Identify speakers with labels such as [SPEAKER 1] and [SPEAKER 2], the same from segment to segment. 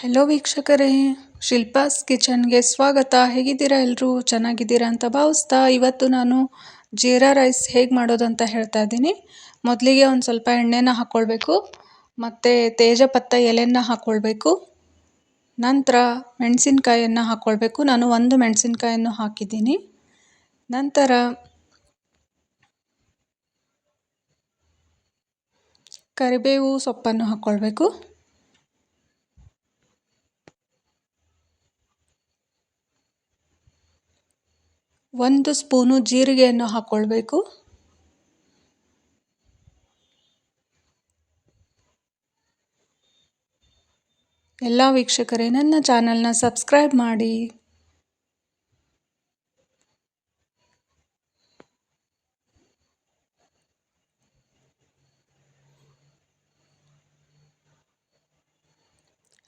[SPEAKER 1] Hello ವೀಕ್ಷಕರೇ. ಶಿಲ್ಪಾಸ್ ಕಿಚನ್ಗೆ ಸ್ವಾಗತ. ಹೇಗಿದ್ದೀರಾ ಎಲ್ಲರೂ ಚೆನ್ನಾಗಿದ್ದೀರಾ ಅಂತ ಭಾವಿಸ್ತಾ ಇವತ್ತು ನಾನು ಜೀರಾ ರೈಸ್ ಹೇಗೆ ಮಾಡೋದು ಅಂತ ಹೇಳ್ತಾ ಇದ್ದೀನಿ. ಮೊದಲಿಗೆ ಒಂದು ಸ್ವಲ್ಪ ಎಣ್ಣೆನ ಹಾಕ್ಕೊಳ್ಬೇಕು ಮತ್ತು ತೇಜಪತ್ತ ಎಲೆನ ಹಾಕ್ಕೊಳ್ಬೇಕು ನಂತರ ಮೆಣಸಿನ್ಕಾಯನ್ನು ಹಾಕ್ಕೊಳ್ಬೇಕು ನಾನು ಒಂದು ಮೆಣಸಿನ್ಕಾಯನ್ನು ಹಾಕಿದ್ದೀನಿ. ನಂತರ ಕರಿಬೇವು ಸೊಪ್ಪನ್ನು ಹಾಕ್ಕೊಳ್ಬೇಕು ಒಂದು ಸ್ಪೂನು ಜೀರಿಗೆಯನ್ನು ಹಾಕ್ಕೊಳ್ಬೇಕು ಎಲ್ಲ ವೀಕ್ಷಕರೇ, ನನ್ನ ಚಾನಲ್ನ ಸಬ್ಸ್ಕ್ರೈಬ್ ಮಾಡಿ.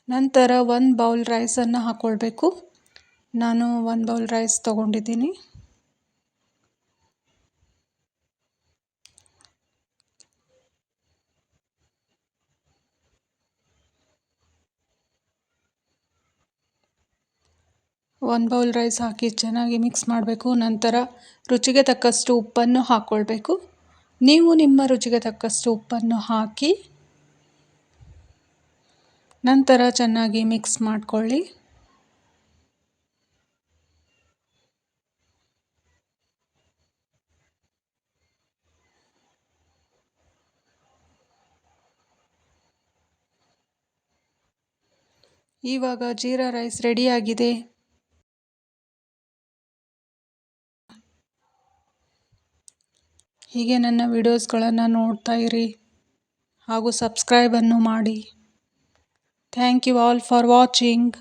[SPEAKER 1] ನಂತರ ಒಂದು ಬೌಲ್ ರೈಸನ್ನು ಹಾಕ್ಕೊಳ್ಬೇಕು ನಾನು ಒಂದು ಬೌಲ್ ರೈಸ್ ತೊಗೊಂಡಿದ್ದೀನಿ. ಒಂದು ಬೌಲ್ ರೈಸ್ ಹಾಕಿ ಚೆನ್ನಾಗಿ ಮಿಕ್ಸ್ ಮಾಡಬೇಕು. ನಂತರ ರುಚಿಗೆ ತಕ್ಕಷ್ಟು ಉಪ್ಪನ್ನು ಹಾಕ್ಕೊಳ್ಬೇಕು ನೀವು ನಿಮ್ಮ ರುಚಿಗೆ ತಕ್ಕಷ್ಟು ಉಪ್ಪನ್ನು ಹಾಕಿ ನಂತರ ಚೆನ್ನಾಗಿ ಮಿಕ್ಸ್ ಮಾಡಿಕೊಳ್ಳಿ. ಇವಾಗ ಜೀರಾ ರೈಸ್ ರೆಡಿಯಾಗಿದೆ ಹೀಗೆ ನನ್ನ ವಿಡಿಯೋಸ್ಗಳನ್ನು ನೋಡ್ತಾ ಇರಿ ಹಾಗೂ ಸಬ್ಸ್ಕ್ರೈಬನ್ನು ಮಾಡಿ. Thank you all for watching.